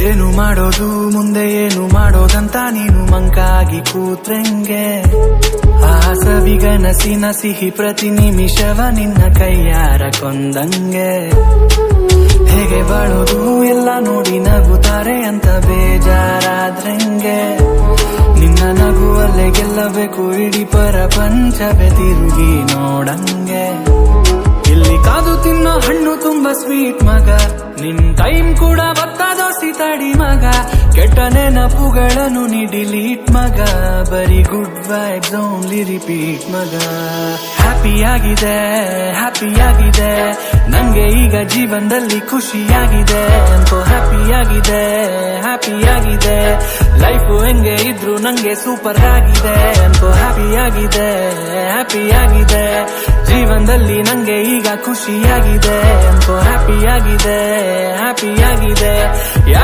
ಏನು ಮಾಡೋದು, ಮುಂದೆ ಏನು ಮಾಡೋದಂತ ನೀನು ಮಂಕಾಗಿ ಕೂತ್ರಂಗೆ. ಆ ಸವಿಗನಸಿನ ಸಿಹಿ ಪ್ರತಿ ನಿಮಿಷವ ನಿನ್ನ ಕೈಯಾರ ಕೊಂದಂಗೆ. ಹೇಗೆ ಬಾಳೋದು, ಎಲ್ಲ ನೋಡಿ ನಗುತ್ತಾರೆ ಅಂತ ಬೇಜಾರಾದ್ರಂಗೆ. ನಿನ್ನ ನಗುವಲ್ಲೇ ಗೆಲ್ಲಬೇಕು, ಇಡೀ ಪ್ರಪಂಚವೇ ತಿರುಗಿ ನೋಡಂಗೆ. ಸ್ವೀಟ್ ಮಗ. ನಿನ್ ಟೈಮ್ ಕೂಡ ಬತ್ತದೋಸಿ ತಡಿ ಮಗ. ಕೆಟ್ಟ ನೆನಪುಗಳನ್ನು ನೀ ಡಿಲೀಟ್ ಮಗ. ಬರೀ ಗುಡ್ ವೈಬ್ಸ್ ಓನ್ಲಿ ರಿಪೀಟ್ ಮಗ. ಹ್ಯಾಪಿ ಆಗಿದೆ ಹ್ಯಾಪಿ ಆಗಿದೆ. ನಂಗೆ ಈಗ ಜೀವನದಲ್ಲಿ ಖುಷಿಯಾಗಿದೆ ಆಗಿದೆ. ಹ್ಯಾಪಿ ಆಗಿದೆ ಲೈಫ್ ಹೆಂಗೆ ಇದ್ರು ನಂಗೆ ಸೂಪರ್ ಆಗಿದೆ. ಅಂತೂ ಹ್ಯಾಪಿ ಆಗಿದೆ ಹ್ಯಾಪಿ ಆಗಿದೆ. ಜೀವನದಲ್ಲಿ ನಂಗೆ ಈಗ ಖುಷಿಯಾಗಿದೆ ಅಂತೂ ಹ್ಯಾಪಿ ಆಗಿದೆ ಯಾ